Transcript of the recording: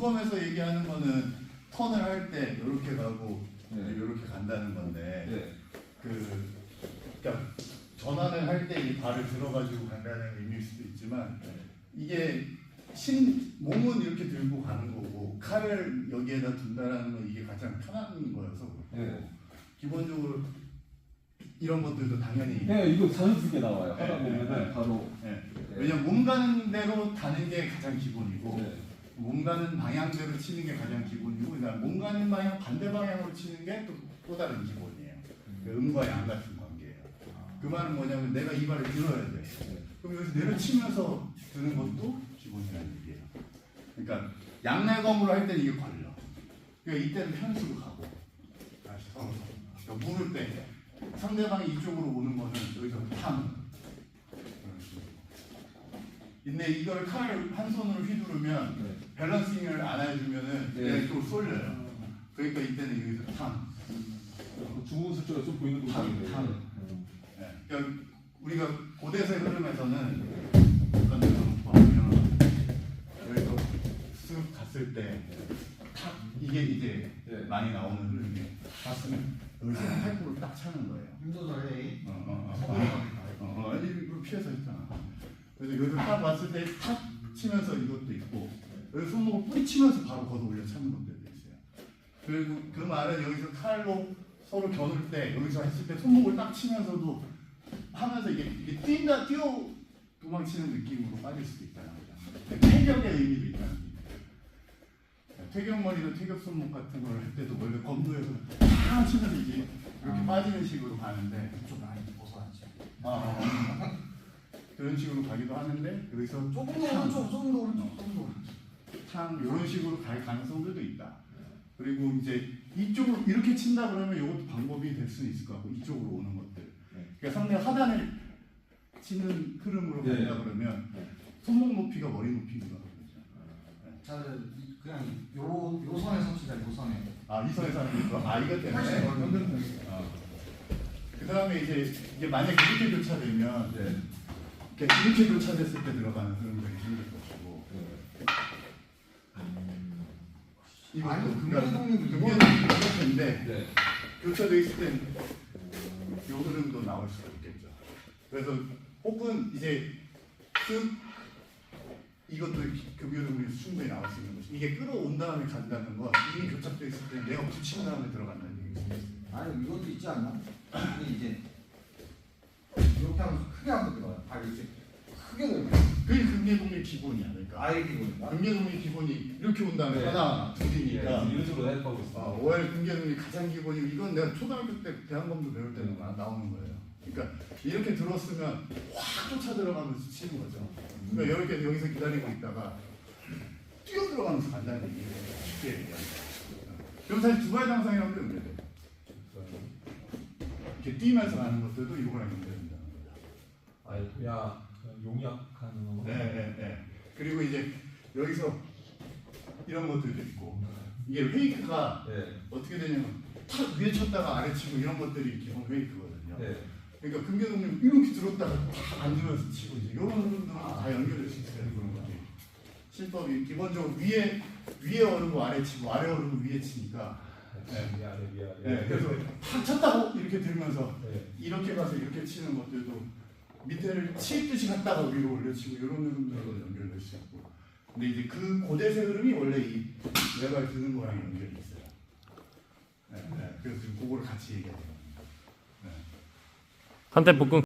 문검에서 얘기하는 거는 턴을 할 때 이렇게 가고 네. 이렇게 간다는 건데 네. 그 그러니까 전환을 할 때 이 발을 들어가지고 간다는 의미일 수도 있지만 이게 신 몸은 이렇게 들고 가는 거고 칼을 여기에다 둔다라는 건 이게 가장 편한 거여서 네. 기본적으로 이런 것들도 당연히 네, 이거 자연스럽게 나와요. 네, 하다 네, 보면은 네. 바로. 예. 네. 왜냐면 몸 가는 대로 가는 게 가장 기본이고 네. 몸 가는 방향대로 치는 게 가장 기본이고 그다음 몸 가는 방향 반대 방향으로 치는 게또또 다른 기본이에요. 그 음과 양 같은 관계예요. 그 말은 뭐냐면 내가 이 발을 들어야 돼. 네. 그럼 여기서 내려치면서 드는 것도 기본이라는 얘기예요. 그러니까 양날검으로 할 때는 이게 걸려. 그러니까 이때는 편수로 가고 다시 서서 그러니까 물을 때 상대방이 이쪽으로 오는 거는 여기서 식으로. 근데 이걸 칼을 한 손으로 휘두르면 네. 밸런싱을 안 해주면은 네. 얘가 이쪽으로 쏠려요. 그러니까 이때는 여기서 탕. 중우수 쪽에 좀 보이는 동작인데. 탕. 음. 예. 그러니까 우리가 고대세 흐름에서는 어떤 보면 여기서 쓱 갔을 때 탁 이게 이제 네. 많이 나오는 흐름이 갔으면 여기서 팔굽을 딱 차는 거예요. 힘도절에 어, 어, 어, 어, 어, 일부러 피해서 했잖아. 그래서 여기서 딱 왔을 때 탁 치면서 이것도 있고 여기 손목을 뿌리치면서 바로 걷어 올려 차는 것들도 있어요. 그리고 그 말은 여기서 칼로 서로 겨눌 때 여기서 했을 때 손목을 딱 치면서도 하면서 이게, 이게 뛴다 뛰어 도망치는 느낌으로 빠질 수도 있다는 거죠. 퇴격의 의미도 있다는 거죠. 퇴격머리나 퇴격 손목 같은 걸 할 때도 원래 검도에서 탁 치면서 이게 이렇게 빠지는 식으로 가는데 좀 많이 벗어나지. 아, 그런 식으로 가기도 하는데 여기서 조금 더 오른쪽, 조금 더 오른쪽, 조금 더 오른쪽. 참 이런 식으로 갈 가능성들도 있다. 그리고 이제 이쪽으로 이렇게 친다 그러면 이것도 방법이 될 수 있을 것 같고 이쪽으로 오는 것들. 네. 그러니까 상대 하단을 치는 흐름으로 네. 간다 그러면 네. 손목 높이가 머리. 저는 이- 그냥 요, 요 선에 섭치자, 요 선에. 아 이 선에 사는 게 있어? 아 이것 훨씬 때문에. 넓은 어. 그 다음에 이제 이게 만약 이렇게 교차되면 네. 이렇게 이렇게 교차됐을 때 들어가는 흐름들이 생길 것이고 네. 이것도 아니, 그러니까 금계동이 이거는- 그렇겠는데 네. 교차돼 있을 땐 요 흐름도 나올 수가 있겠죠. 그래서 혹은 이제 그 이것도 금요일은 충분히 나올 수 있는 것이 이게 끌어온 다음에 간다는 건 이미 교착돼 있을 때 내가 붙인 다음에 들어간다는 얘기죠. 아니, 이것도 있지 않나? 이게 이제 이렇게 하면 크게 하면 들어가요. 발 이렇게 크게 들어가요. 그게 금계동의 기본이야. 그러니까 아예 기본인가? 금계동의 기본이 이렇게 온 다음에 네. 하나 둘이니까 네. 이런 식으로 해가고 있어요. 어, OL 금계동이 가장 기본이고 이건 내가 초등학교 때 대한검도 배울 때는 나- 나오는 거예요. 그러니까 이렇게 들었으면 확 쫓아 들어가면서 치는 거죠. 그러니까 이렇게 여기서 기다리고 있다가 뛰어 들어가면서 간다는 얘기예요. 쉽게 얘기하면. 그럼 사실 두발 장상이라는 게 연결돼. 이렇게 뛰면서 가는 것들도 이거랑 연결된다는 거죠. 아, 야, 용약하는 거. 네, 네, 네. 그리고 이제 여기서 이런 것들도 있고 이게 페이크가 네. 어떻게 되냐면 탁 위에 쳤다가 아래 치고 이런 것들이 기본 페이크거든요. 네. 그러니까 금계동님 이렇게 들었다가 탁 앉으면서 치고 이제 이런 흐름들은 다 연결될 수 있어요 그런 것들이. 실법이 기본적으로 위에 위에 오르고 아래 치고 아래 오르고 위에 치니까 네. 미안해, 미안해. 네, 그래서 탁 쳤다고 이렇게 들면서 네. 이렇게 가서 이렇게 치는 것들도 밑에를 치듯이 갔다가 위로 올려치고 이런 흐름들로 연결될 수 있고 근데 이제 그 고대세 흐름이 원래 이 외발 드는 거랑 연결이 있어요. 네, 네. 그래서 지금 그거를 같이 얘기하는. 네. 한때 복근